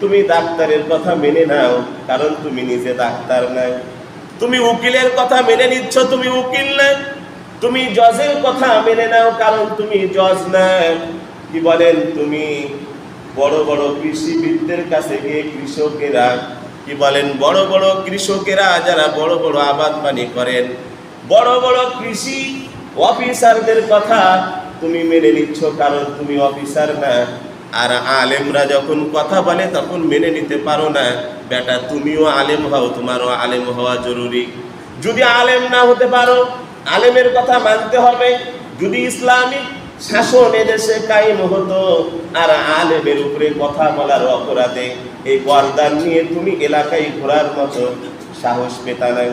তুমি ডাক্তারের কথা মেনে নাও, কারণ তুমি নিজে ডাক্তার নাই তুমি উকিলের কথা মেনে নিচ্ছ, তুমি উকিল না তুমি জজের কথা মেনে নাও, কারণ তুমি জজ না কি বলেন তুমি? বড় বড় কৃষিবিদদের কাছে গিয়ে কৃষকেরা, কি বলেন? বড় বড় কৃষকেরা যারা বড় বড় আবাদ পানি করেন, বড় বড় কৃষি অফিসারদের কথা তুমি মেনে নিচ্ছ, কারণ তুমি অফিসার না। আর আলেমরা যখন কথা বলে তখন মেনে নিতে পারো না। বেটা, তুমিও আলেম হও, তোমারও আলেম হওয়া জরুরি। যদি আলেম না হতে পারো, আলেমের কথা মানতে হবে। যদি ইসলামিক শাসন এদেশে কায়েম হতো, আর আলেমের উপরে কথা বলার অপরাধে এই বরদান নিয়ে তুমি এলাকায় ঘোরার মতো সাহস পেতা নাই।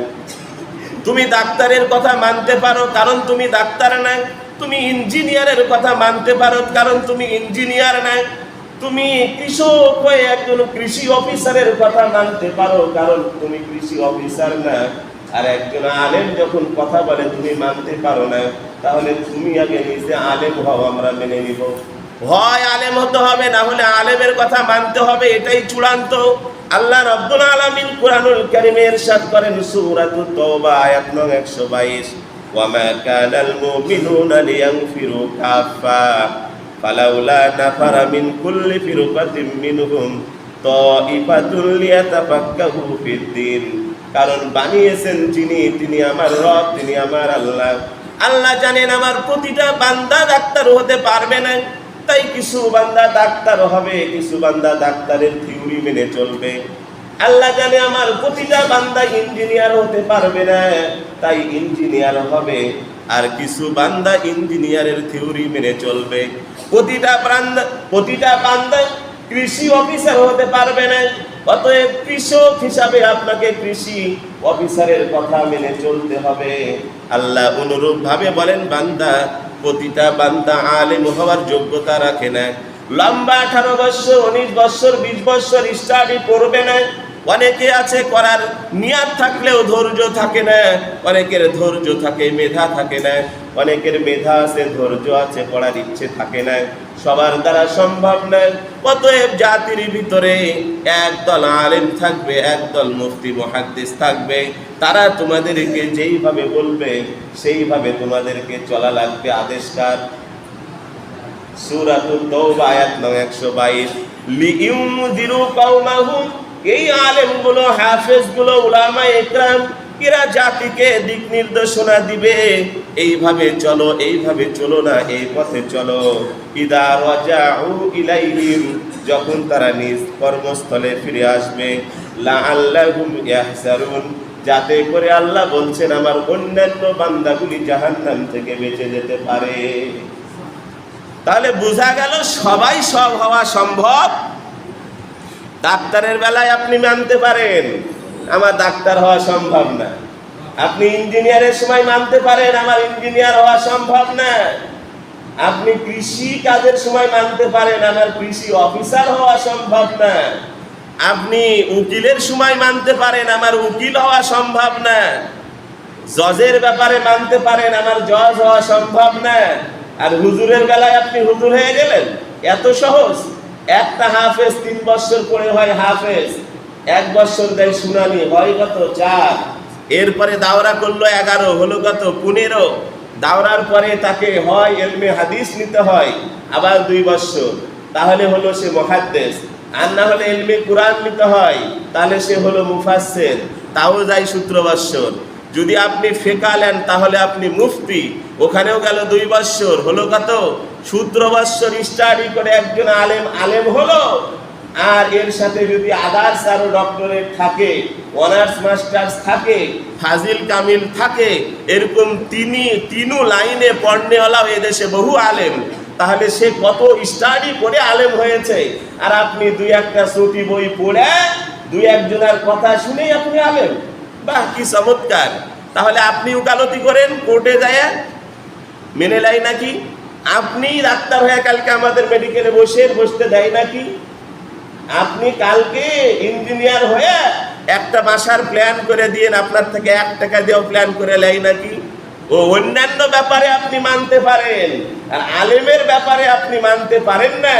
তুমি ডাক্তারের কথা মানতে পারো, কারণ তুমি ডাক্তার নাই তুমি ইঞ্জিনিয়ারের কথা মানতে পারো, কারণ তুমি ইঞ্জিনিয়ার নাই। তুমি কৃষক হয়ে একজন কৃষি অফিসারের কথা মানতে পারো, কারণ তুমি কৃষি অফিসার না। আর একজন আলেম যখন কথা বলে, তুমি মানতে পারো না। তাহলে তুমি আগে নিজে আলেম হও, আমরা মেনে নিব। হয় আলেম হতে হবে, না হলে আলেমের কথা মানতে হবে, এটাই চূড়ান্ত। আল্লাহ রব্দুল আলামিন কুরআনুল কারীমে ইরশাদ করেন তাওবা, আয়াত নং 122 ওয়ামা কানাল মুমিনুনা লিয়ানফিরু কাফা ফালাউলা নাফারা মিন কুল্লি ফিরকাতিন মিনহুম তাইফাতুল লিয়াতাফাক্কাহু ফিদ্দিন কারণ বানিয়েছেন যিনি, তিনি আমার রব, তিনি আমার আল্লাহ। আল্লাহ জানেন আমার প্রতিটা বান্দা ডাক্তার হতে পারবে না। তাই কিছু বান্দা ডাক্তার হবে, কিছু বান্দা ডাক্তারের থিওরি মেনে চলবে। আল্লাহ জানে আমার প্রতিটা বান্দা ইঞ্জিনিয়ার হতে পারবে না। তাই ইঞ্জিনিয়ার হবে। আর কিছু বান্দা ইঞ্জিনিয়ারের থিওরি মেনে চলবে। প্রতিটা বান্দা প্রতিটা বান্দা কৃষি অফিসার হতে পারবে না। অতএব কৃষক হিসাবে আপনাকে কৃষি অফিসারের কথা মেনে চলতে হবে। আল্লাহ অনুরূপ ভাবে বলেন, বান্দা, প্রতিটা বান্দা আলেম হওয়ার যোগ্যতা রাখে না। লম্বা আঠারো বছর, উনিশ বছর, বিশ বছর স্টাডি করবে না। অনেকে আছে করার নিয়াত থাকলেও ধৈর্য থাকে না, অনেকের ধৈর্য থাকে, মেধা থাকে না, অনেকের মেধা আছে, ধৈর্য আছে, পড়ার ইচ্ছে থাকে না, সবার দ্বারা সম্ভব নয় অতএব জাতির ভিতরে একদল আলেম থাকবে, একদল মুফতি, মহাদ্দিস থাকবে, তারা তোমাদেরকে যেইভাবে বলবে, সেইভাবে তোমাদেরকে চলা লাগবে আদেশকার। সূরাতুত তাওবা আয়াত নং 122 লিইউনদিরু কাওমাহুম এই আলেমগুলো, হাফেজগুলো, উলামা ইকরাম এরা জাতিকে দিক নির্দেশনা দিবে। এইভাবে চলো এইভাবে চলো না, এই পথে চলো। ইদা ইলাইহিম, যখন তারা নিজ কর্মস্থলে ফিরে আসবে, লাআল্লাহুম ইয়াহসারুন যাতে করে আল্লাহ বলছেন, আমার অন্যান্য বান্দাগুলি জাহান্নাম থেকে বেঁচে যেতে পারে। তাহলে বোঝা গেল সবাই সব হওয়া সম্ভব? ডাক্তারের বেলায় আপনি মানতে পারেন। আমার ডাক্তার হওয়া সম্ভব না। আপনি ইঞ্জিনিয়ারের সময় মানতে পারেন, আমার ইঞ্জিনিয়ার হওয়া সম্ভব না। আপনি কৃষি কাজের সময় মানতে পারেন, আমার কৃষি অফিসার হওয়া সম্ভব না। আপনি উকিলের সময় মানতে পারেন, আমার উকিল হওয়া সম্ভব না। জজের ব্যাপারে মানতে পারেন, আমার জজ হওয়া সম্ভব না। আর হুজুরের বেলায় আপনি হুজুর হয়ে গেলেন? এত সহজ। একটা হাফেজ তিন বছর পরে হয় হাফেজ, এক বছর দেয় শুনানি হয় কত? চার। এরপরে দাওরা করল এগারো, হলো কত? পনেরো। দাওরার পরে তাকে হয় এলমে হাদিস নিতে হয়, আবার দুই বছর। তাহলে হলো সে মহাদ্দেশ আর না হলে এলমে কোরআন নিতে হয়, তাহলে সে হলো মুফাসসির। তাও যায় সূত্র বৎসর যদি আপনি ফেকালেন তাহলে আপনি মুফতি। ওখানেও গেল দুই বৎসর হলো কত? সূত্র স্টাডি করে একজন আলেম আলেম হলো। আর এর সাথে যদি আদার্স আরও ডক্টরেট থাকে, অনার্স মাস্টার্স থাকে, ফাজিল কামিল থাকে, এরকম তিনি, তিনু লাইনে পড়নেওয়ালাও এদেশে বহু আলেম। তাহলে সে কত স্টাডি করে আলেম হয়েছে? আর আপনি দুই একটা ছুটি বই পড়ে, দুই একজনের কথা শুনেই আপনি আলেম। বাহ, কি চমৎকার। তাহলে আপনি উকালতি করেন, কোর্টে যায় মেনে লাই নাকি? আপনি ডাক্তার হয়ে কালকে আমাদের মেডিকেলে বসে, বসতে দেয় নাকি? আপনি কালকে ইঞ্জিনিয়ার হয়ে একটা বাসার প্ল্যান করে দিয়ে আপনার থেকে এক টাকা দিয়েও প্ল্যান করে লেয় নাকি? ও, অন্যান্য ব্যাপারে আপনি মানতে পারেন, আর আলেমের ব্যাপারে আপনি মানতে পারেন না।